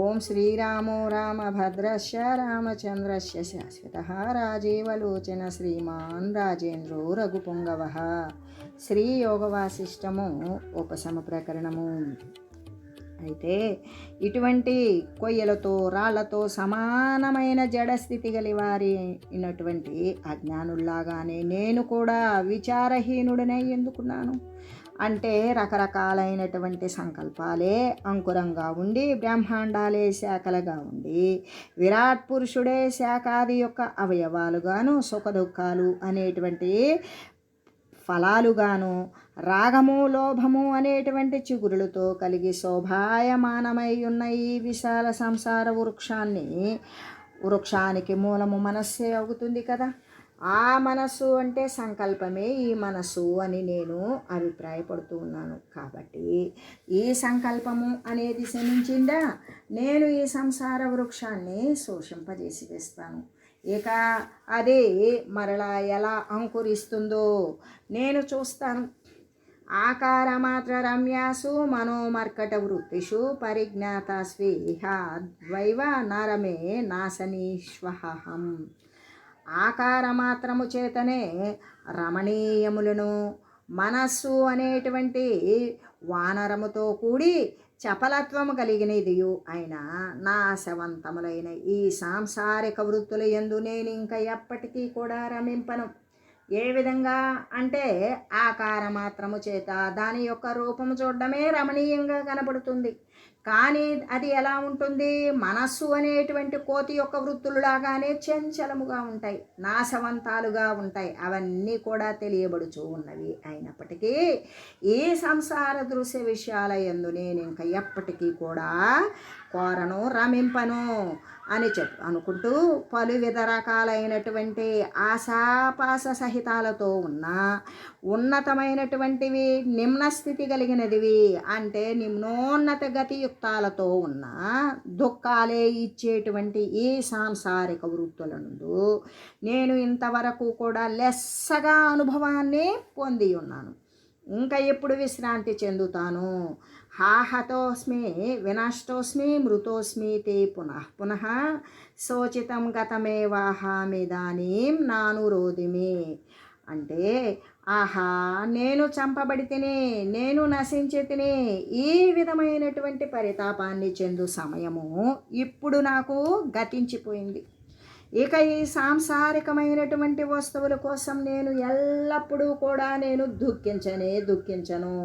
ఓం శ్రీరామో రామభద్రశ్చ రామచంద్రశ్య శాశ్వత రాజీవలోచన శ్రీమాన్ రాజేంద్రో రఘుపుంగవ. శ్రీ యోగవాసిష్టము ఉపశమ ప్రకరణము. అయితే ఇటువంటి కొయ్యలతో రాళ్ళతో సమానమైన జడస్థితి గలి వారి అయినటువంటి అజ్ఞానుల్లాగానే నేను కూడా విచారహీనుడనే ఎందుకున్నాను? అంటే రకరకాలైనటువంటి సంకల్పాలే అంకురంగా ఉండి బ్రహ్మాండాలే శాఖలుగా ఉండి విరాట్ పురుషుడే శాఖాది యొక్క అవయవాలుగాను సుఖ దుఃఖాలు అనేటువంటి ఫలాలుగాను రాగము లోభము అనేటువంటి చిగురులతో కలిగి శోభాయమానమై ఉన్న ఈ విశాల సంసార వృక్షాన్ని వృక్షానికి మూలము మనస్సే అవుతుంది కదా. ఆ మనస్సు అంటే సంకల్పమే ఈ మనస్సు అని నేను అభిప్రాయపడుతూ ఉన్నాను. కాబట్టి ఈ సంకల్పము అనేది శమించిందా? నేను ఈ సంసార వృక్షాన్ని శోషింపజేసి వేస్తాను. ఇక అదే మరలా ఎలా అంకురిస్తుందో నేను చూస్తాను. ఆకార మాత్ర రమ్యాసు మనోమర్కట వృత్తిషు పరిజ్ఞాత స్వేహ ద్వైవ నరమే నాశనీష్వహం ఆకార మాత్రము చేతనే రమణీయములను మనస్సు అనేటువంటి వానరముతో కూడి చపలత్వము కలిగినదియు అయిన నాశవంతములైన ఈ సాంసారిక వృత్తుల ఎందు నేను ఇంకా ఎప్పటికీ కూడా రమింపను. ఏ విధంగా అంటే ఆకార మాత్రము చేత దాని యొక్క రూపము చూడడమే రమణీయంగా కనబడుతుంది. కానీ అది ఎలా ఉంటుంది? మనస్సు అనేటువంటి కోతి యొక్క వృత్తులులాగానే చంచలముగా ఉంటాయి నాశవంతాలుగా ఉంటాయి. అవన్నీ కూడా తెలియబడుచూ ఉన్నవి అయినప్పటికీ ఈ సంసార దృశ్య విషయాల ఎందు నేను ఇంకా ఎప్పటికీ కూడా కోరను రమింపను. అని చెప్పు. అనుకుంటూ పలు విధ రకాలైనటువంటి ఆశాపాస సహితాలతో ఉన్న ఉన్నతమైనటువంటివి నిమ్న స్థితి కలిగినదివి అంటే నిమ్నోన్నత గతియుక్తాలతో ఉన్న దుఃఖాలే ఇచ్చేటువంటి ఈ సాంసారిక వృత్తుల నుండు నేను ఇంతవరకు కూడా లెస్సగా అనుభవాన్ని పొంది ఉన్నాను. ఇంకా ఎప్పుడు విశ్రాంతి చెందుతాను? హాహతోస్మి వినష్టోస్మి మృతోస్మి తే పునః పునః శోచితం గతమేవాహామిదానీం నాను రోదిమి అంటే ఆహా నేను చంపబడి తిని నేను నశించి తిని ఈ విధమైనటువంటి పరితాపాన్ని చెందు సమయము ఇప్పుడు నాకు గతించిపోయింది. ఇక ఈ సాంసారికమైనటువంటి వస్తువుల కోసం నేను ఎల్లప్పుడూ కూడా నేను దుఃఖించనే దుఃఖించను.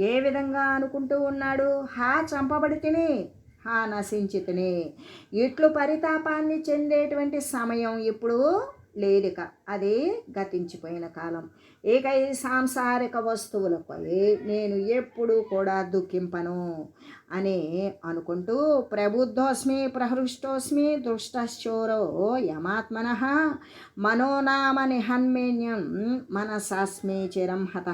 ఏ విధంగా అనుకుంటూ ఉన్నాడు? హా చంపబడితిని హా నశించితిని. ఇట్లు పరితాపాన్ని చెందేటువంటి సమయం ఇప్పుడు లేదిక. అది గతించిపోయిన కాలం. ఇక ఈ సాంసారిక వస్తువులపై నేను ఎప్పుడూ కూడా దుఃఖింపను అని అనుకుంటూ ప్రబుద్ధోస్మి ప్రహృష్టోస్మి దృష్టశ్చోరో యమాత్మన మనోనామ నిహన్మేన్యం మనసాస్మి చిరం హత.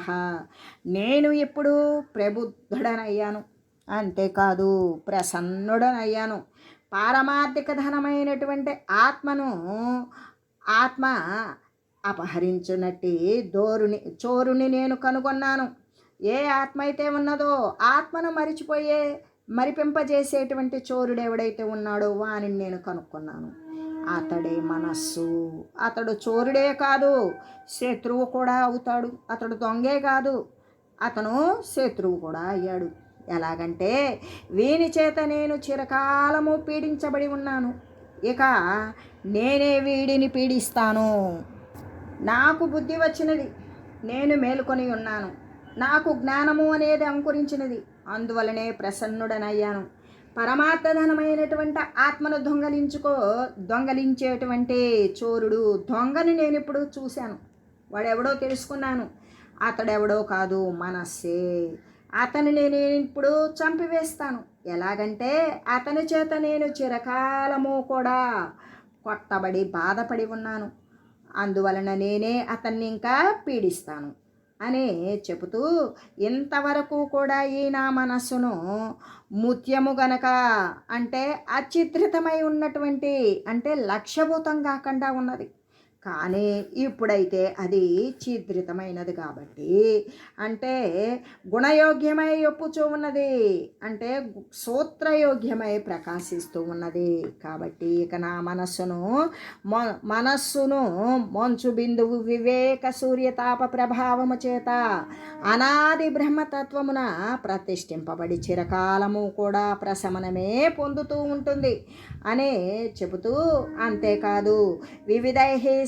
నేను ఇప్పుడు ప్రబుద్ధుడనయ్యాను అంతేకాదు ప్రసన్నుడనయ్యాను. పారమార్థిక ధనమైనటువంటి ఆత్మను ఆత్మ అపహరించునట్టి దోరుని చోరుని నేను కనుగొన్నాను. ఏ ఆత్మ అయితే ఉన్నదో ఆత్మను మరిచిపోయే మరిపింపజేసేటువంటి చోరుడు ఎవడైతే ఉన్నాడో వానిని నేను కనుక్కున్నాను. అతడే మనస్సు. అతడు చోరుడే కాదు శత్రువు కూడా అవుతాడు. అతడు దొంగే కాదు అతను శత్రువు కూడా అయ్యాడు. ఎలాగంటే వీని చేత నేను చిరకాలము పీడించబడి ఉన్నాను. ఇక నేనే వీడిని పీడిస్తాను. నాకు బుద్ధి వచ్చినది. నేను మేలుకొని ఉన్నాను. నాకు జ్ఞానము అనేది అంకురించినది. అందువలనే ప్రసన్నుడనయ్యాను. పరమార్థధనమైనటువంటి ఆత్మను దొంగలించుకో దొంగలించేటువంటి చోరుడు దొంగని నేను ఇప్పుడు చూశాను. వాడెవడో తెలుసుకున్నాను. అతడెవడో కాదు మనస్సే. అతని నేను ఇప్పుడు చంపివేస్తాను. ఎలాగంటే అతని చేత నేను చిరకాలము కూడా కొట్టబడి బాధపడి ఉన్నాను. అందువలన నేనే అతన్ని ఇంకా పీడిస్తాను. అని చెబుతూ ఇంతవరకు కూడా ఈయన మనస్సును ముత్యము గనక అంటే అచిత్రితమై ఉన్నటువంటి అంటే లక్ష్యభూతం కాకుండా ఉన్నది. కానీ ఇప్పుడైతే అది చిద్రితమైనది కాబట్టి. అంటే గుణయోగ్యమై ఒప్పుచూ ఉన్నది. అంటే సూత్రయోగ్యమై ప్రకాశిస్తూ ఉన్నది. కాబట్టి ఇక నా మనస్సును మనస్సును మంచు బిందువు వివేక సూర్యతాప ప్రభావము చేత అనాది బ్రహ్మతత్వమున ప్రతిష్ఠింపబడి చిరకాలము కూడా ప్రశమనమే పొందుతూ ఉంటుంది. అనే చెబుతూ అంతేకాదు. వివిధ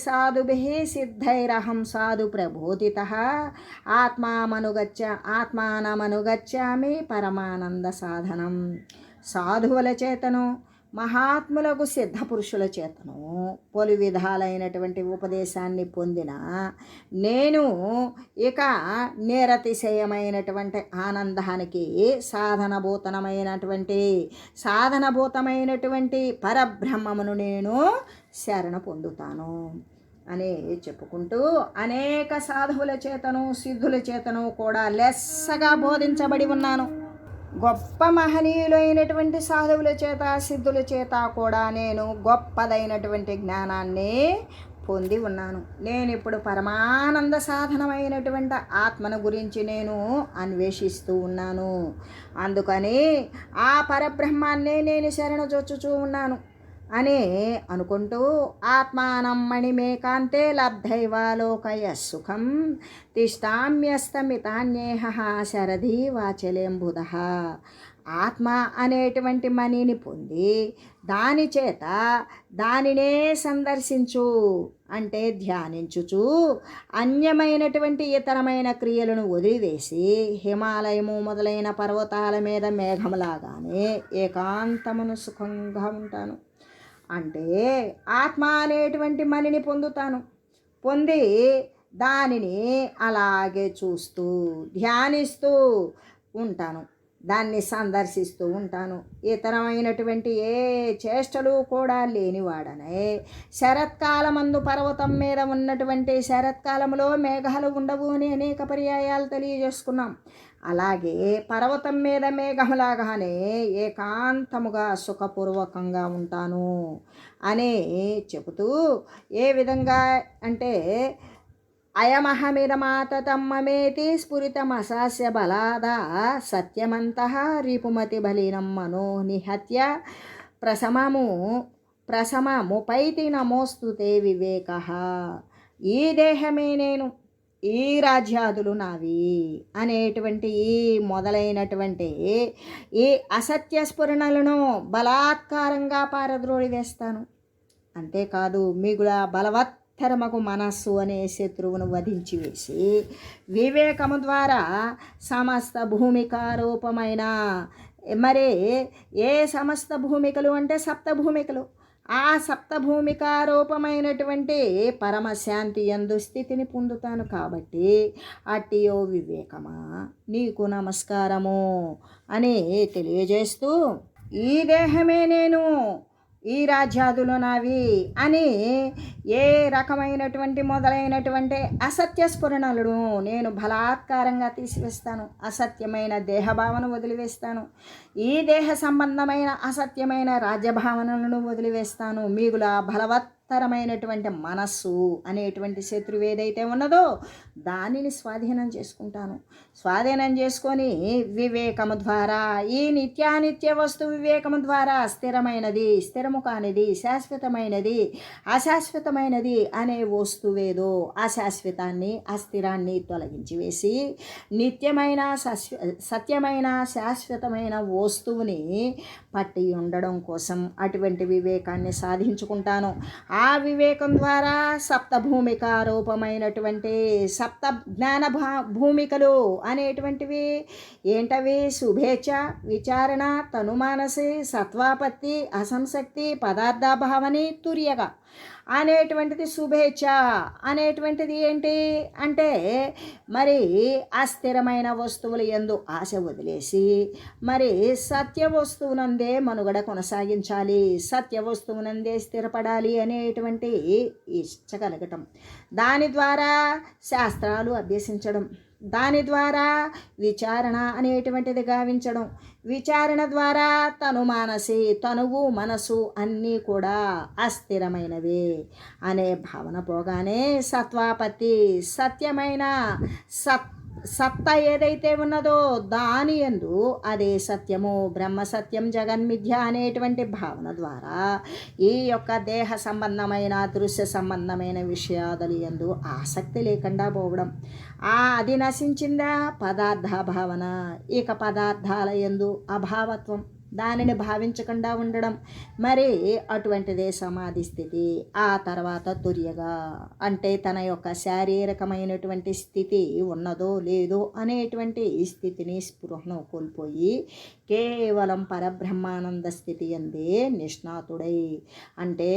సాధుభిः సిద్ధైరహం సాధు ప్రబోధిత. ఆత్మామనుగచ్చ ఆత్మానమనుగచ్చామి పరమానంద సాధనం. సాధువుల చేతను మహాత్ములకు సిద్ధపురుషుల చేతను పలు విధాలైనటువంటి ఉపదేశాన్ని పొందిన నేను ఇక నిరతిశయమైనటువంటి ఆనందానికి సాధనభూతనమైనటువంటి సాధనభూతమైనటువంటి పరబ్రహ్మమును నేను శరణ పొందుతాను. అని చెప్పుకుంటూ అనేక సాధువుల చేతను సిద్ధుల చేతను కూడా లెస్సగా బోధించబడి ఉన్నాను. గొప్ప మహనీయులైనటువంటి సాధువుల చేత సిద్ధుల చేత కూడా నేను గొప్పదైనటువంటి జ్ఞానాన్ని పొంది ఉన్నాను. నేను ఇప్పుడు పరమానంద సాధనమైనటువంటి ఆత్మను గురించి నేను అన్వేషిస్తూ ఉన్నాను. అందుకని ఆ పరబ్రహ్మాన్నే నేను శరణజొచ్చుచూ ఉన్నాను. అనే అనుకుంటూ ఆత్మానం మణిమేకాంతే లబ్ధైవాలోకయ సుఖం తిష్టామ్యస్తమితాన్యేహ శరధి వాచలేంబుధ. ఆత్మ అనేటువంటి మణిని పొంది దాని చేత దానినే సందర్శించు అంటే ధ్యానించుచు అన్యమైనటువంటి ఇతరమైన క్రియలను వదిలివేసి హిమాలయము మొదలైన పర్వతాల మీద మేఘములాగానే ఏకాంతమును సుఖంగా ఉంటాను. అంటే ఆత్మ అనేటువంటి మనిని పొందుతాను. పొంది దానిని అలాగే చూస్తూ ధ్యానిస్తూ ఉంటాను. దాన్ని సందర్శిస్తూ ఉంటాను. ఇతరమైనటువంటి ఏ చేష్టలు కూడా లేనివాడనే. శరత్కాలమందు పర్వతం మీద ఉన్నటువంటి శరత్కాలంలో మేఘాలు ఉండవు అని అనేక పర్యాయాలు తెలియజేసుకున్నాం. అలాగే పర్వతం మీద మేఘంలాగానే ఏకాంతముగా సుఖపూర్వకంగా ఉంటాను అని చెబుతూ ఏ విధంగా అంటే అయమహమిరమాతమ్మేతి స్ఫురితమసాస్య బలాద సత్యమంత రీపుమతి బలీనం మనో నిహత్య ప్రసమము ప్రసమముపైతి నమోస్తుతే వివేక. ఈ దేహమే నేను ఈ రాజ్యాదులు నావి అనేటువంటి ఈ మొదలైనటువంటి ఈ అసత్య స్ఫురణలను బలాత్కారంగా పారద్రోడి వేస్తాను. అంతేకాదు మిగుల బలవత్తరమకు మనస్సు అనే శత్రువును వధించి వేసి వివేకము ద్వారా సమస్త భూమికారూపమైన మరి ఏ సమస్త భూమికలు అంటే సప్త భూమికలు. ఆ సప్తభూమికారూపమైనటువంటి పరమశాంతి ఎందు స్థితిని పొందుతాను కాబట్టి అట్టియో వివేకమా నీకు నమస్కారము అని తెలియజేస్తూ ఈ దేహమే నేను ఈ రాజ్యాదులు నావి అని ఏ రకమైనటువంటి మొదలైనటువంటి అసత్య స్ఫురణలను నేను బలాత్కారంగా తీసివేస్తాను. అసత్యమైన దేహభావన వదిలివేస్తాను. ఈ దేహ సంబంధమైన అసత్యమైన రాజ్యభావనలను వదిలివేస్తాను. మిగుల బలవత్తరమైనటువంటి మనస్సు అనేటువంటి శత్రువు ఏదైతే ఉన్నదో దానిని స్వాధీనం చేసుకుంటాను. స్వాధీనం చేసుకొని వివేకము ద్వారా ఈ నిత్యానిత్య వస్తు వివేకము ద్వారా స్థిరమైనది స్థిరము కానిది శాశ్వతమైనది అశాశ్వతమైనది అనే వస్తువేదో అశాశ్వతాన్ని అస్థిరాన్ని తొలగించి వేసి నిత్యమైన సత్యమైన శాశ్వతమైన వస్తువుని పట్టి ఉండడం కోసం అటువంటి వివేకాన్ని సాధించుకుంటాను. ఆ వివేకం ద్వారా సప్తభూమిక రూపమైనటువంటి సప్త జ్ఞాన భా భూమికలు అనేటువంటివి. ఏంటవి? శుభేచ్ఛ విచారణ తనుమానసి సత్వాపత్తి అసంశక్తి పదార్థాభావని తుర్యగా అనేటువంటిది శుభేచ్ఛ. అనేటువంటిది ఏంటి? అంటే మరి అస్థిరమైన వస్తువులు ఎందు ఆశ వదిలేసి మరి సత్య వస్తువునందే మనుగడ కొనసాగించాలి. సత్య వస్తువునందే స్థిరపడాలి అనేటువంటి ఇచ్చగలగటం దాని ద్వారా శాస్త్రాలు అభ్యసించడం దాని ద్వారా విచారణ అనేటువంటిది గావించడం విచారణ ద్వారా తను మానసి తనువు మనసు అన్నీ కూడా అస్థిరమైనవి అనే భావన పోగానే సత్వాపత్తి సత్యమైన సత్ సత్త ఏదైతే ఉన్నదో దాని ఎందు అదే సత్యము బ్రహ్మ సత్యం జగన్మిథ్య అనేటువంటి భావన ద్వారా ఈ యొక్క దేహ సంబంధమైన దృశ్య సంబంధమైన విషయాదులు ఎందు ఆసక్తి లేకుండా పోవడం. ఆ అది నశించిందా? పదార్థ భావన. ఇక పదార్థాల ఎందు అభావత్వం. దానిని భావించకుండా ఉండడం. మరి అటువంటిదే సమాధి స్థితి. ఆ తర్వాత తుర్యగా అంటే తన యొక్క శారీరకమైనటువంటి స్థితి ఉన్నదో లేదో అనేటువంటి స్థితిని స్పృహను కోల్పోయి కేవలం పరబ్రహ్మానంద స్థితి అందే నిష్ణాతుడై. అంటే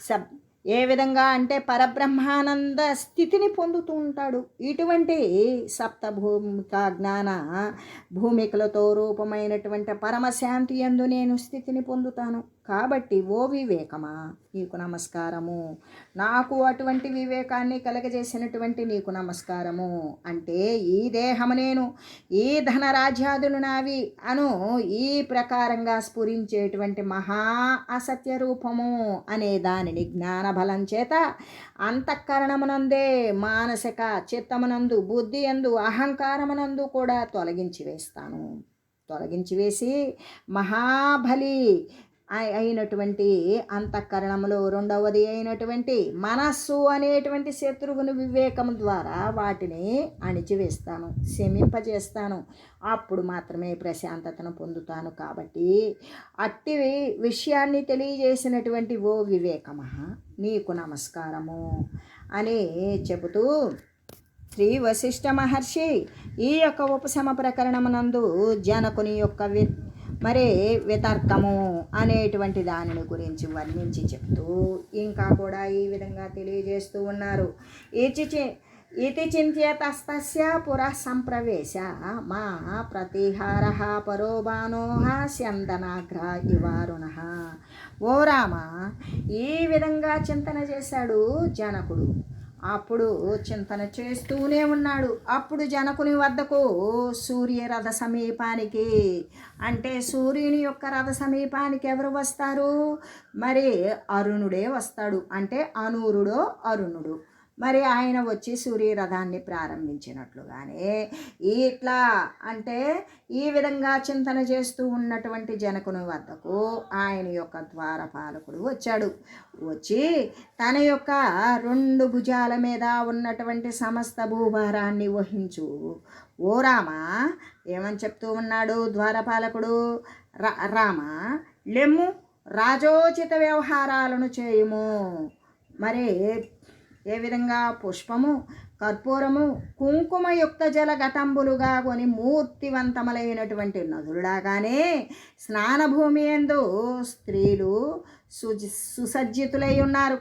సబ్ ఏ విధంగా అంటే పరబ్రహ్మానంద స్థితిని పొందుతూ ఉంటాడు. ఇటువంటి సప్తభూమిక జ్ఞాన భూమికలతో రూపమైనటువంటి పరమశాంతి ఎందు నేను స్థితిని పొందుతాను. కాబట్టి ఓ వివేకమా? నీకు నమస్కారము. నాకు అటువంటి వివేకాన్ని కలగజేసినటువంటి నీకు నమస్కారము. అంటే ఈ దేహము నేను ఈ ధనరాజ్యాదులు నావి అను ఈ ప్రకారంగా స్ఫురించేటువంటి మహా అసత్య రూపము అనే దానిని జ్ఞాన బలం చేత అంతఃకరణమునందే మానసిక చిత్తమునందు బుద్ధి ఎందు అహంకారమునందు కూడా తొలగించి వేస్తాను. తొలగించి వేసి మహాబలి అయినటువంటి అంతఃకరణములో రెండవది అయినటువంటి మనస్సు అనేటువంటి శత్రువుని వివేకం ద్వారా వాటిని అణిచివేస్తాను శమింపజేస్తాను. అప్పుడు మాత్రమే ప్రశాంతతను పొందుతాను కాబట్టి అట్టి విషయాన్ని తెలియజేసినటువంటి ఓ వివేకమా నీకు నమస్కారము అని చెబుతూ శ్రీ వశిష్ఠ మహర్షి ఈ యొక్క ఉపశమ ప్రకరణమునందు జనకుని యొక్క వి మరి వితర్కము అనేటువంటి దానిని గురించి వర్ణించి చెప్తూ ఇంకా కూడా ఈ విధంగా తెలియజేస్తూ ఉన్నారు. ఇచి ఇతి చింత్యతస్తస్య పురః సంప్రవేశ మా ప్రతిహార పరోబానోహ స్యందనాగ్ర ఇవారుణ. ఓ రామ ఈ విధంగా చింతన చేశాడు జనకుడు. అప్పుడు చింతన చేస్తూనే ఉన్నాడు. అప్పుడు జనకుని వద్దకు సూర్య రథ సమీపానికి. అంటే సూర్యుని యొక్క రథ సమీపానికి ఎవరు వస్తారు? మరి అరుణుడే వస్తాడు. అంటే అనూరుడో అరుణుడు. మరి ఆయన వచ్చి సూర్యరథాన్ని ప్రారంభించినట్లుగానే ఇట్లా అంటే ఈ విధంగా చింతన చేస్తూ ఉన్నటువంటి జనకుని వద్దకు ఆయన యొక్క ద్వారపాలకుడు వచ్చాడు. వచ్చి తన యొక్క రెండు భుజాల మీద ఉన్నటువంటి సమస్త భూభారాన్ని వహించు. ఓ రామ ఏమని చెప్తూ ఉన్నాడు ద్వారపాలకుడు? రా రామ లెమ్ము రాజోచిత వ్యవహారాలను చేయుము. మరి ఏ విధంగా పుష్పము కర్పూరము కుంకుమయుక్త జల ఘటంబులుగా కొని మూర్తివంతములైనటువంటి నదులాగానే స్నానభూమి ఎందు స్త్రీలు సుజి సుసజ్జితులై ఉన్నారు.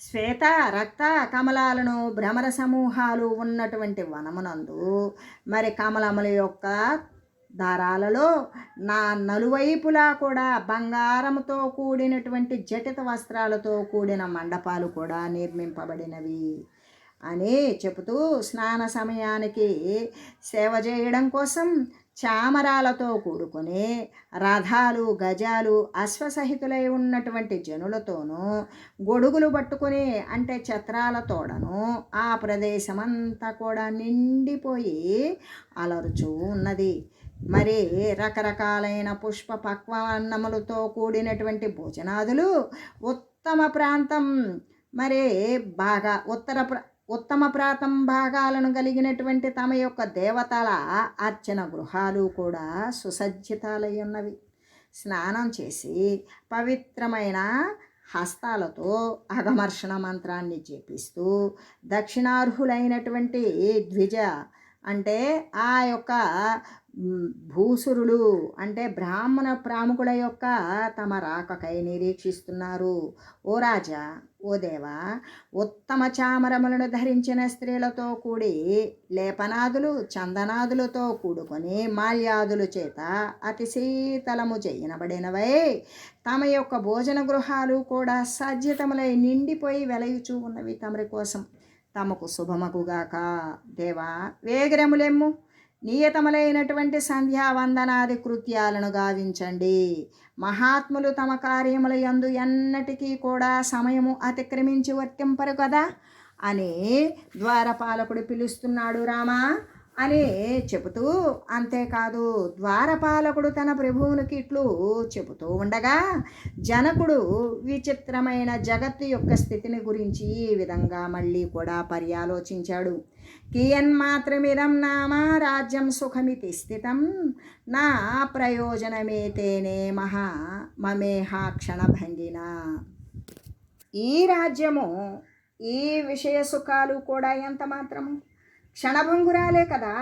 శ్వేత రక్త కమలాలను భ్రమర సమూహాలు ఉన్నటువంటి వనమునందు మరి కమలముల యొక్క దారాలలో నా నలువైపులా కూడా బంగారంతో కూడినటువంటి జటిత వస్త్రాలతో కూడిన మండపాలు కూడా నిర్మింపబడినవి అని చెబుతూ స్నాన సమయానికి సేవ చేయడం కోసం చామరాలతో కూడుకొని రథాలు గజాలు అశ్వసహితులై ఉన్నటువంటి జనులతోనూ గొడుగులు పట్టుకుని అంటే చత్రాలతోడను ఆ ప్రదేశమంతా కూడా నిండిపోయి అలరుచూ ఉన్నది. మరి రకరకాలైన పుష్ప పక్వాన్నములతో కూడినటువంటి భోజనాదులు ఉత్తమ ప్రాంతం. మరి బాగా ఉత్తర ప్ర ఉత్తమ ప్రాంతం భాగాలను కలిగినటువంటి తమ యొక్క దేవతల అర్చన గృహాలు కూడా సుసజ్జితాలై ఉన్నవి స్నానం చేసి పవిత్రమైన హస్తాలతో అగమర్షణ మంత్రాన్ని చేపిస్తూ దక్షిణార్హులైనటువంటి ద్విజ అంటే ఆ యొక్క భూసురులు అంటే బ్రాహ్మణ ప్రాముఖుల యొక్క తమ రాకకై నిరీక్షిస్తున్నారు. ఓ రాజా ఓ దేవా ఉత్తమ చామరములను ధరించిన స్త్రీలతో కూడి లేపనాదులు చందనాదులతో కూడుకొని మాల్యాదుల చేత అతి శీతలము చేయనబడినవై తమ యొక్క భోజన గృహాలు కూడా సజ్జితములై నిండిపోయి వెలయుచూ ఉన్నవి తమరి కోసం. తమకు శుభమగుగాక. దేవా వేగిరములెమ్ము. నియతములైనటువంటి సంధ్యావందనాది కృత్యాలను గావించండి. మహాత్ములు తమ కార్యముల యందు ఎన్నటికీ కూడా సమయము అతిక్రమించి వర్తింపరు కదా? అని ద్వారపాలకుడు పిలుస్తున్నాడు రామా. అని చెబుతూ అంతేకాదు ద్వారపాలకుడు తన ప్రభువునికి ఇట్లు చెబుతూ ఉండగా జనకుడు విచిత్రమైన జగత్తు యొక్క స్థితిని గురించి ఈ విధంగా మళ్ళీ కూడా పర్యాలోచించాడు. కియన్మాత్రమిదం నామ రాజ్యం సుఖమితి స్థితం నా ప్రయోజనమేతేనే మహా మమేహా క్షణభంగిన ఈ రాజ్యము ఈ విషయ సుఖాలు కూడా ఎంత మాత్రము? క్షణభంగురాలే కదా.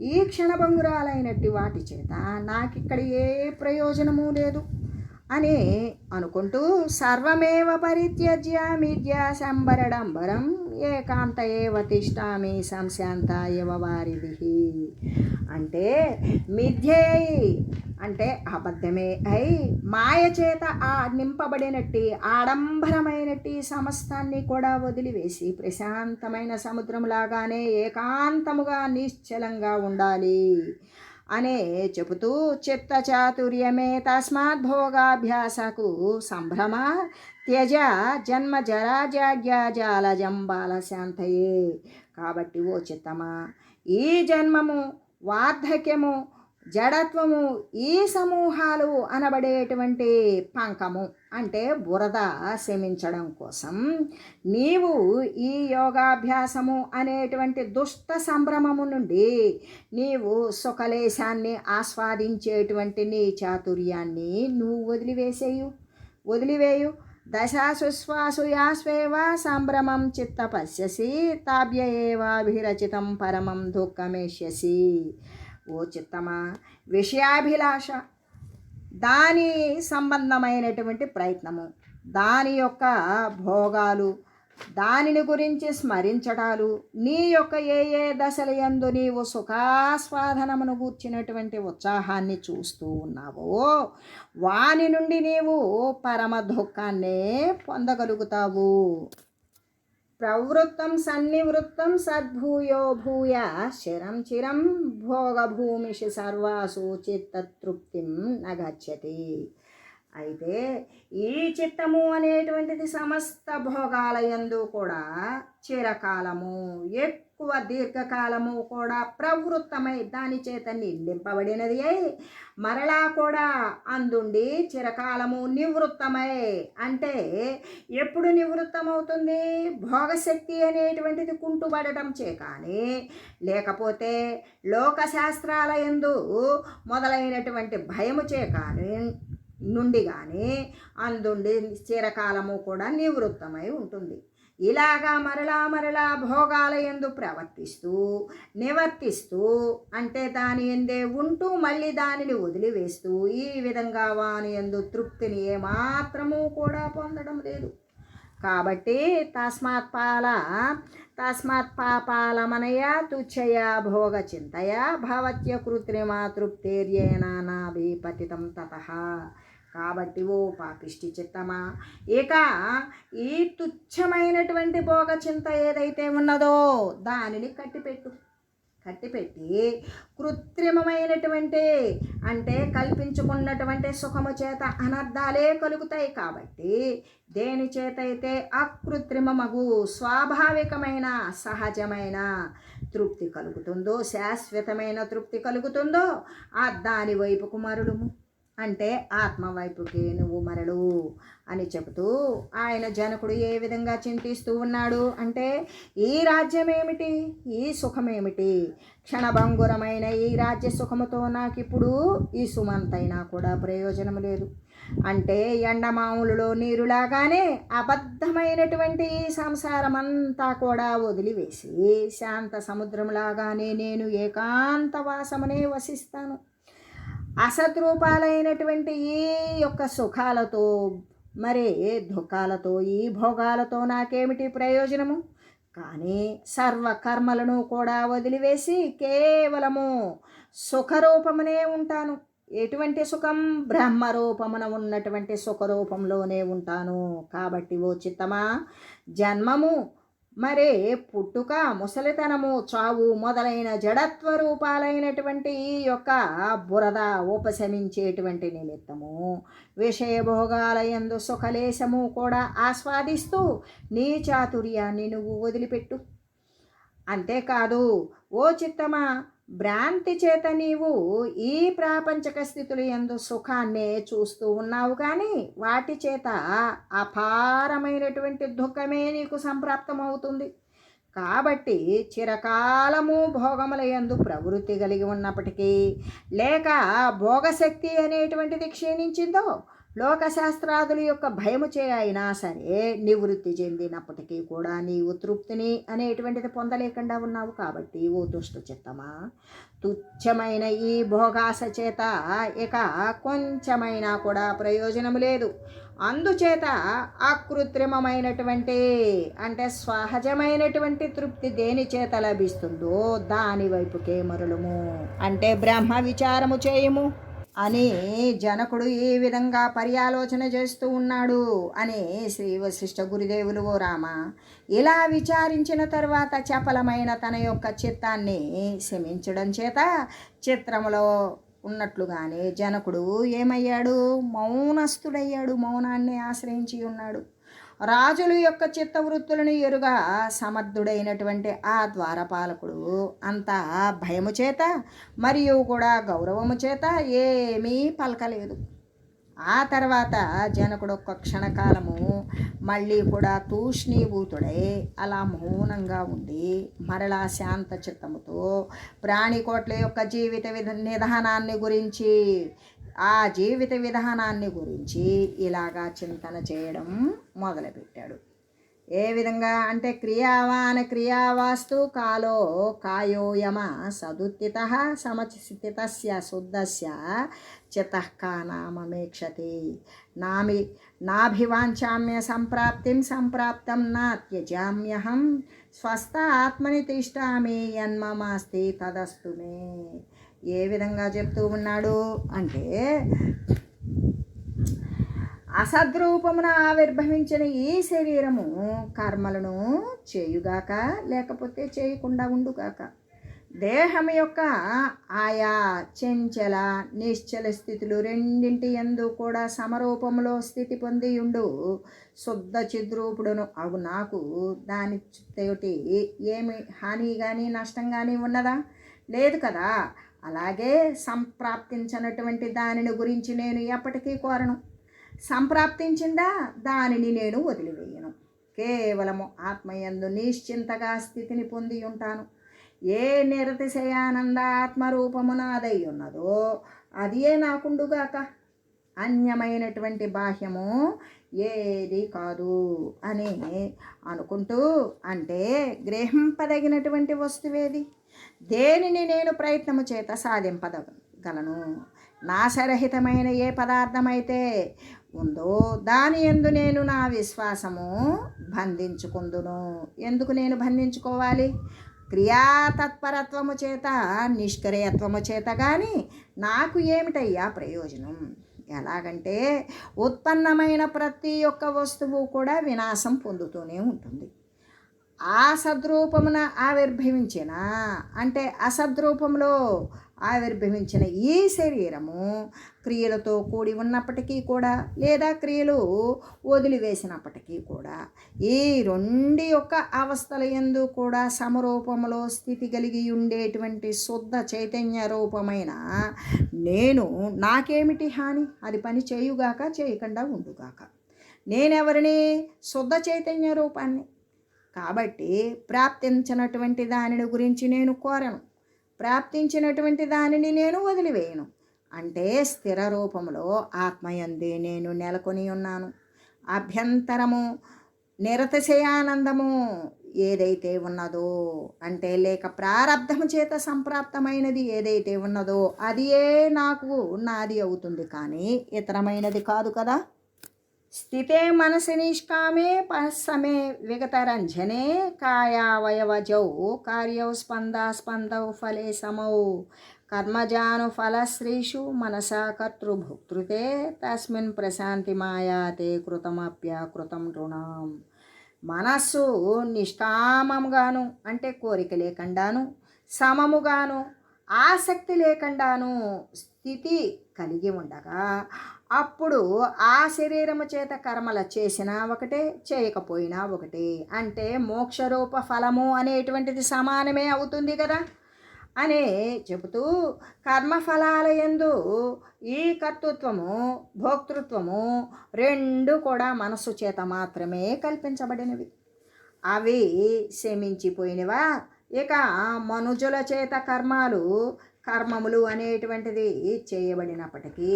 ఈ క్షణభంగురాలైనట్టి వాటి చేత నాకిక్కడ ఏ ప్రయోజనము లేదు అని అనుకుంటూ సర్వమేవ పరిత్యజ్య మిద్య సంబరడంబరం ఏకాంత ఏవ తిష్టామి సంశాంత ఏవ వారిది అంటే మిథ్యే అంటే అబద్ధమే అయి మాయ చేత ఆ నింపబడినట్టి ఆడంబరమైనట్టి సమస్తాన్ని కూడా వదిలివేసి ప్రశాంతమైన సముద్రంలాగానే ఏకాంతముగా నిశ్చలంగా ఉండాలి అనే చెబుతూ చిత్తచాతుర్యమే తస్మాత్ భోగాభ్యాసకు సంభ్రమ త్యజ జన్మ జరా జంబాల శాంతయే కాబట్టి ఓ చిత్తమా ఈ జన్మము వార్ధక్యము జడత్వము ఈ సమూహాలు అనబడేటువంటి పంకము. అంటే బురద శమించడం కోసం నీవు ఈ యోగాభ్యాసము అనేటువంటి దుష్ట సంభ్రమము నుండి నీవు సుఖలేశాన్ని ఆస్వాదించేటువంటి నీ చాతుర్యాన్ని నువ్వు వదిలివేసేయు వదిలివేయు. దశాసుశ్వాసు యాస్వేవ సంభ్రమం చిత్త పశ్యసి తాభ్య ఏవాభిరచితం పరమం దుఃఖమేష్యసి. ఓ చిత్తమా విషయాభిలాష దాని సంబంధమైనటువంటి ప్రయత్నము దాని యొక్క భోగాలు దానిని గురించి స్మరించటాలు నీ యొక్క ఏ ఏ దశల ఎందు నీవు సుఖాస్వాదనమును గూర్చినటువంటి ఉత్సాహాన్ని చూస్తూ ఉన్నావో వాని నుండి నీవు పరమ దుఃఖాన్నే పొందగలుగుతావు. ప్రవృత్తం సన్నివృత్తం సద్భూయో భూయ శిరం చిరం భోగభూమిషి సర్వాసు చిత్తతృప్తిం నగచ్చతి. అయితే ఈ చిత్తము అనేటువంటిది సమస్త భోగాలయందు కూడా చిరకాలము ఎక్కువ దీర్ఘకాలము కూడా ప్రవృత్తమై దాని చేత నిండింపబడినది అయి మరలా కూడా అందుండి చిరకాలము నివృత్తమై అంటే ఎప్పుడు నివృత్తమవుతుంది? భోగశక్తి అనేటువంటిది కుంటుబడటం చే కానీ లేకపోతే లోకశాస్త్రాల యందు మొదలైనటువంటి భయము చే కానీ నుండి కానీ అందుండి చిరకాలము కూడా నివృత్తమై ఉంటుంది. ఇలాగా మరలా మరలా భోగాల ఎందు ప్రవర్తిస్తూ నివర్తిస్తూ అంటే దాని ఎందే ఉంటూ మళ్ళీ దానిని వదిలివేస్తూ ఈ విధంగా వాని ఎందు తృప్తిని ఏమాత్రము కూడా పొందడం లేదు. కాబట్టి తస్మాత్ పాల తస్మాత్ పాపాలమనయ తుచ్చయ భోగ చింతయ భవత్య కృత్రిమ తృప్తేర్యేనా నాభిపతితం తత. కాబట్టి ఓ పాపిష్టి చిత్తమా? ఇక ఈ తుచ్చమైనటువంటి భోగ చింత ఏదైతే ఉన్నదో దానిని కట్టిపెట్టు. కట్టిపెట్టి కృత్రిమమైనటువంటి అంటే కల్పించుకున్నటువంటి సుఖము చేత అనర్థాలే కలుగుతాయి కాబట్టి దేని చేత అయితే అకృత్రిమమగు స్వాభావికమైన సహజమైన తృప్తి కలుగుతుందో శాశ్వతమైన తృప్తి కలుగుతుందో ఆ దాని వైపుకు మరుడుము. అంటే ఆత్మ వైపుకి నువ్వు మరడు అని చెబుతూ ఆయన జనకుడు ఏ విధంగా చింతిస్తూ ఉన్నాడు అంటే ఈ రాజ్యం ఏమిటి ఈ సుఖమేమిటి? క్షణభంగురమైన ఈ రాజ్య సుఖముతో నాకు ఇప్పుడు ఈ సుమంతైనా కూడా ప్రయోజనం లేదు. అంటే ఎండమాములలో నీరులాగానే అబద్ధమైనటువంటి ఈ సంసారం అంతా కూడా వదిలివేసి శాంత సముద్రంలాగానే నేను ఏకాంత వాసమనే వసిస్తాను. అసద్రూపాలైనటువంటి ఈ యొక్క సుఖాలతో మరి దుఃఖాలతో ఈ భోగాలతో నాకేమిటి ప్రయోజనము? కానీ సర్వకర్మలను కూడా వదిలివేసి కేవలము సుఖరూపమునే ఉంటాను. ఎటువంటి సుఖం? బ్రహ్మరూపమున ఉన్నటువంటి సుఖరూపంలోనే ఉంటాను. కాబట్టి ఓ చిత్తమా జన్మము మరే పుట్టుక ముసలితనము చావు మొదలైన జడత్వ రూపాలైనటువంటి ఈ యొక్క బురద ఉపశమించేటువంటి నిమిత్తము. విషయభోగాలయందు సుఖలేశము కూడా ఆస్వాదిస్తూ నీ చాతుర్యాన్ని నువ్వు వదిలిపెట్టు. అంతేకాదు ఓ చిత్తమా భ్రాంతి చేత నీవు ఈ ప్రాపంచక స్థితులు ఎందు సుఖాన్నే చూస్తూ ఉన్నావు కానీ వాటి చేత అపారమైనటువంటి దుఃఖమే నీకు సంప్రాప్తమవుతుంది. కాబట్టి చిరకాలము భోగముల యందు ప్రవృత్తి కలిగి ఉన్నప్పటికీ లేక భోగశక్తి అనేటువంటిది క్షీణించిందో లోకశాస్త్రాదుల యొక్క భయము చే అయినా సరే నివృత్తి చెందినప్పటికీ కూడా నీవు తృప్తిని అనేటువంటిది పొందలేకుండా ఉన్నావు కాబట్టి ఓ దుష్ట చిత్తమా? తుచ్చమైన ఈ భోగాస చేత ఇక కొంచెమైనా కూడా ప్రయోజనం లేదు. అందుచేత అకృత్రిమమైనటువంటి అంటే సహజమైనటువంటి తృప్తి దేని చేత లభిస్తుందో దాని వైపుకే మరులుము. అంటే బ్రహ్మ విచారము చేయము. అని జనకుడు ఈ విధంగా పర్యాలోచన చేస్తూ ఉన్నాడు అని శ్రీ వశిష్ఠ గురుదేవులు ఓ రామ ఇలా విచారించిన తర్వాత చపలమైన తన యొక్క చిత్తాన్ని శమించడం చేత చిత్రములో ఉన్నట్లుగానే జనకుడు ఏమయ్యాడు? మౌనస్థుడయ్యాడు మౌనాన్ని ఆశ్రయించి ఉన్నాడు. రాజుల యొక్క చిత్తవృత్తులను ఎరుగా సమర్థుడైనటువంటి ఆ ద్వారపాలకుడు అంతా భయము చేత మరియు కూడా గౌరవము చేత ఏమీ పలకలేదు. ఆ తర్వాత జనకుడు ఒక్క క్షణకాలము మళ్ళీ కూడా తూష్ణీభూతుడై అలా మౌనంగా ఉండి మరలా శాంత చిత్తముతో ప్రాణికోట్ల యొక్క జీవిత విధ నిధానాన్ని గురించి ఆ జీవిత విధానాన్ని గురించి ఇలాగా చింతన చేయడం మొదలుపెట్టాడు. ఏ విధంగా అంటే క్రియావాన క్రియావాస్తు కాలో కాయోయమ సదుత్తిత సమచితితస్య శుద్ధస్య చితఃకానామేక్షతే నామి నాభివాంఛామ్య సంప్రాప్తిం సంప్రాప్తం నా త్యజామ్యహం. స్వస్థ ఆత్మని తిష్టామి యన్మమాస్తి తదస్తు మే. ఏ విధంగా చెప్తూ ఉన్నాడు అంటే అసద్రూపమున ఆవిర్భవించిన ఈ శరీరము కర్మలను చేయుగాక లేకపోతే చేయకుండా ఉండుగాక. దేహం యొక్క ఆయా చెంచల నిశ్చల స్థితులు రెండింటి ఎందు కూడా సమరూపంలో స్థితి పొంది ఉండు. శుద్ధ చిద్రూపుడును అవు నాకు. దాని తోటి ఏమి హాని కానీ నష్టం కానీ ఉన్నదా? లేదు కదా. అలాగే సంప్రాప్తించినటువంటి దానిని గురించి నేను ఎప్పటికీ కోరను. సంప్రాప్తించిందా? దానిని నేను వదిలివేయను. కేవలము ఆత్మయందు నిశ్చింతగా స్థితిని పొంది ఉంటాను ఏ నిరతిశయానంద ఆత్మరూపము నాదై ఉన్నదో అదే నాకుండుగాక. అన్యమైనటువంటి బాహ్యము ఏది కాదు అని అనుకుంటూ అంటే గ్రహింపదగినటువంటి వస్తువేది? దేనిని నేను ప్రయత్నము చేత సాధింపదగలను? నాశరహితమైన ఏ పదార్థమైతే ఉందో దాని ఎందు నేను నా విశ్వాసము బంధించుకుందును. ఎందుకు నేను బంధించుకోవాలి? క్రియాతత్పరత్వము చేత నిష్క్రియత్వము చేత కానీ నాకు ఏమిటయ్యా ప్రయోజనం? ఎలాగంటే ఉత్పన్నమైన ప్రతి ఒక్క వస్తువు కూడా వినాశం పొందుతూనే ఉంటుంది. ఆ సద్రూపమున ఆవిర్భవించిన అంటే అసద్రూపంలో ఆవిర్భవించిన ఈ శరీరము క్రియలతో కూడి ఉన్నప్పటికీ కూడా లేదా క్రియలు వదిలివేసినప్పటికీ కూడా ఈ రెండు యొక్క అవస్థల ఎందు కూడా సమరూపంలో స్థితి కలిగి ఉండేటువంటి శుద్ధ చైతన్య రూపమైన నేను నాకేమిటి హాని? అది పని చేయుగాక చేయకుండా ఉండుగాక. నేనెవరిని? శుద్ధ చైతన్య రూపాన్ని కాబట్టి ప్రాప్తించినటువంటి దానిని గురించి నేను కోరను. ప్రాప్తించినటువంటి దానిని నేను వదిలివేయను. అంటే స్థిర రూపంలో ఆత్మయందే నేను నెలకొని ఉన్నాను. అభ్యంతరము నిరతశయానందము ఏదైతే ఉన్నదో అంటే లేక ప్రారంధము చేత సంప్రాప్తమైనది ఏదైతే ఉన్నదో అదియే నాకు నాది అవుతుంది. కానీ ఇతరమైనది కాదు కదా. స్థితే మనసి నిష్కామే పరస్సమే విగతరంజనే కాయావయవజౌ కార్యౌ స్పందాస్పందౌ ఫలే సమౌ కర్మజాను ఫలశ్రీషు మనసా కర్తృభుక్తృతే తస్మిన్ ప్రశాంతి మాయాతే కృతమప్యాకృతం రుణం మనస్సు నిష్కామముగాను అంటే కోరిక లేకుండాను సమముగాను ఆసక్తి లేకుండాను స్థితి కలిగి ఉండగా అప్పుడు ఆ శరీరము చేత కర్మల చేసినా ఒకటే చేయకపోయినా ఒకటే. అంటే మోక్షరూప ఫలము అనేటువంటిది సమానమే అవుతుంది కదా? అనే చెబుతూ కర్మఫలాల యందు ఈ కర్తృత్వము భోక్తృత్వము రెండు కూడా మనస్సు చేత మాత్రమే కల్పించబడినవి. అవి శమించిపోయినవా? ఇక మనుజుల చేత కర్మాలు కర్మములు అనేటువంటిది చేయబడినప్పటికీ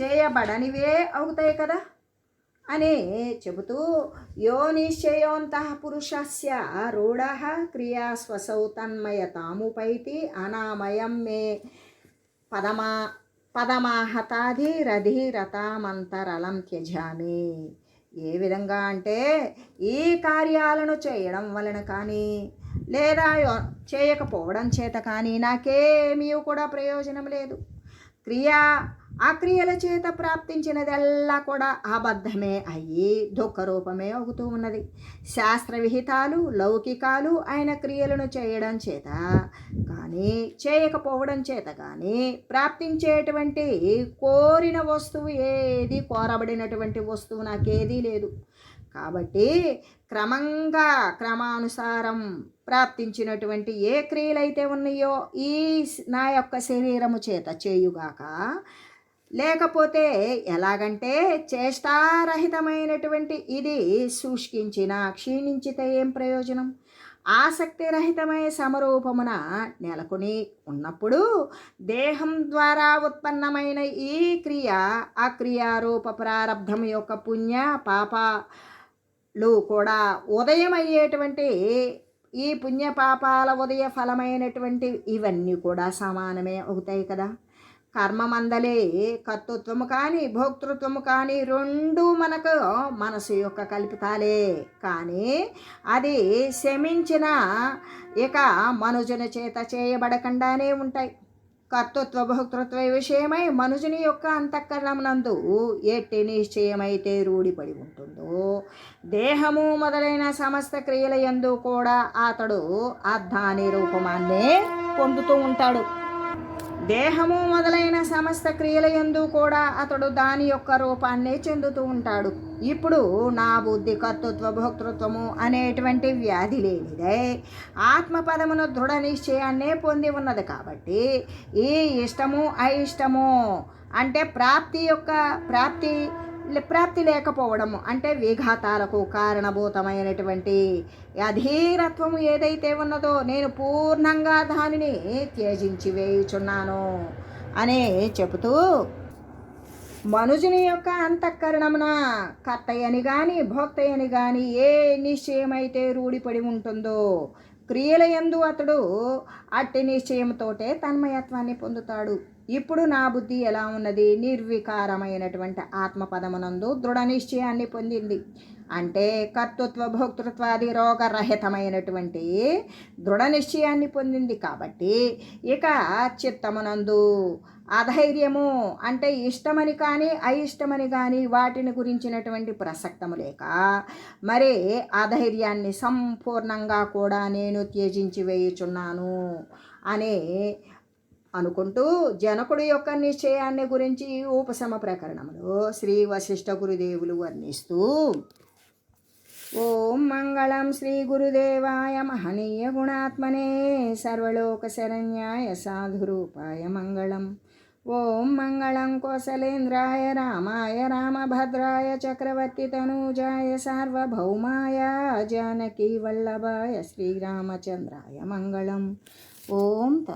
చేయబడనివే అవుతాయి కదా? అని చెబుతూ యో నిశ్చయోంత పురుషస్య రూఢ క్రియాస్వసౌ తన్మయ తాముపైతి అనామయం మే పదమా పదమాహతాధిరధిరతామంతరలం త్యజామి. ఏ విధంగా అంటే ఈ కార్యాలను చేయడం వలన కానీ లేదా యో- చేయకపోవడం చేత కానీ నాకేమీ కూడా ప్రయోజనం లేదు. క్రియా ఆ క్రియల చేత ప్రాప్తించినదల్లా కూడా అబద్ధమే అయ్యి దుఃఖరూపమే అవుతూ ఉన్నది. శాస్త్ర విహితాలు లౌకికాలు ఆయన క్రియలను చేయడం చేత కానీ చేయకపోవడం చేత కానీ ప్రాప్తించేటువంటి కోరిన వస్తువు ఏది కోరబడినటువంటి వస్తువు నాకేదీ లేదు. కాబట్టి క్రమంగా క్రమానుసారం ప్రాప్తించినటువంటి ఏ క్రియలైతే ఉన్నాయో ఈ నా యొక్క శరీరము చేత చేయుగాక లేకపోతే ఎలాగంటే చేష్టారహితమైనటువంటి ఇది శుష్కించిన క్షీణించితే ఏం ప్రయోజనం? ఆసక్తిరహితమై సమరూపమున నెలకొని ఉన్నప్పుడు దేహం ద్వారా ఉత్పన్నమైన ఈ క్రియ ఆ క్రియారూప ప్రారంభం యొక్క పుణ్య పాపాలు కూడా ఉదయం అయ్యేటువంటి ఈ పుణ్యపాపాల ఉదయ ఫలమైనటువంటి ఇవన్నీ కూడా సమానమే అవుతాయి కదా. కర్మమందలే కర్తృత్వము కానీ భోక్తృత్వము కానీ రెండు మనకు మనసు యొక్క కల్పితాలే. కానీ అది శమించిన ఇక మనుజుని చేత చేయబడకుండానే ఉంటాయి. కర్తృత్వ భోక్తృత్వ విషయమై మనుజుని యొక్క అంతఃకరణమునందు ఎట్టి నిశ్చయమైతే రూఢిపడి ఉంటుందో దేహము మొదలైన సమస్త క్రియల యందు కూడా అతడు అర్ధాని రూపమాన్నే పొందుతూ ఉంటాడు. దేహము మొదలైన సమస్త క్రియల యందు కూడా అతడు దాని యొక్క రూపాన్నే చెందుతూ ఉంటాడు. ఇప్పుడు నా బుద్ధి కర్తృత్వ భోక్తృత్వము అనేటువంటి వ్యాధి లేనిదే ఆత్మపదమును దృఢ నిశ్చయాన్నే పొంది ఉన్నది కాబట్టి ఈ ఇష్టము అయిష్టము అంటే ప్రాప్తి యొక్క ప్రాప్తి ప్రాప్తి లేకపోవడము. అంటే విఘాతాలకు కారణభూతమైనటువంటి అధీరత్వము ఏదైతే ఉన్నదో నేను పూర్ణంగా దానిని త్యజించి వేయుచున్నాను అని చెబుతూ మనుజుని యొక్క అంతఃకరణమున కర్తయ్యని కానీ భోక్తయ్యని కానీ ఏ నిశ్చయమైతే రూఢిపడి ఉంటుందో క్రియల యందు అతడు అట్టి నిశ్చయంతోటే తన్మయత్వాన్ని పొందుతాడు. ఇప్పుడు నా బుద్ధి ఎలా ఉన్నది? నిర్వికారమైనటువంటి ఆత్మపదమునందు దృఢ నిశ్చయాన్ని పొందింది. అంటే కర్తృత్వ భోక్తృత్వాది రోగరహితమైనటువంటి దృఢ నిశ్చయాన్ని పొందింది. కాబట్టి ఇక చిత్తమునందు అధైర్యము అంటే ఇష్టమని కానీ అయిష్టమని కానీ వాటిని గురించినటువంటి ప్రసక్తము లేక మరి అధైర్యాన్ని సంపూర్ణంగా కూడా నేను త్యజించి వేయుచున్నాను అనే అనుకుంటూ జనకుడు యొక్క నిశ్చయాన్ని గురించి ఉపశమ ప్రకరణంలో శ్రీ వశిష్ఠ గురుదేవులు వర్ణిస్తూ ఓం మంగళం శ్రీ గురుదేవాయ మహనీయ గుణాత్మనే సర్వలోక శరణ్యాయ సాధురూపాయ మంగళం. ఓం మంగళం కోసలేంద్రాయ రామాయ రామభద్రాయ చక్రవర్తి తనూజాయ సార్వభౌమాయ జానకీ వల్లభాయ శ్రీరామచంద్రాయ మంగళం. ఓం త